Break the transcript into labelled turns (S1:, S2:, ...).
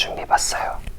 S1: 준비해봤어요.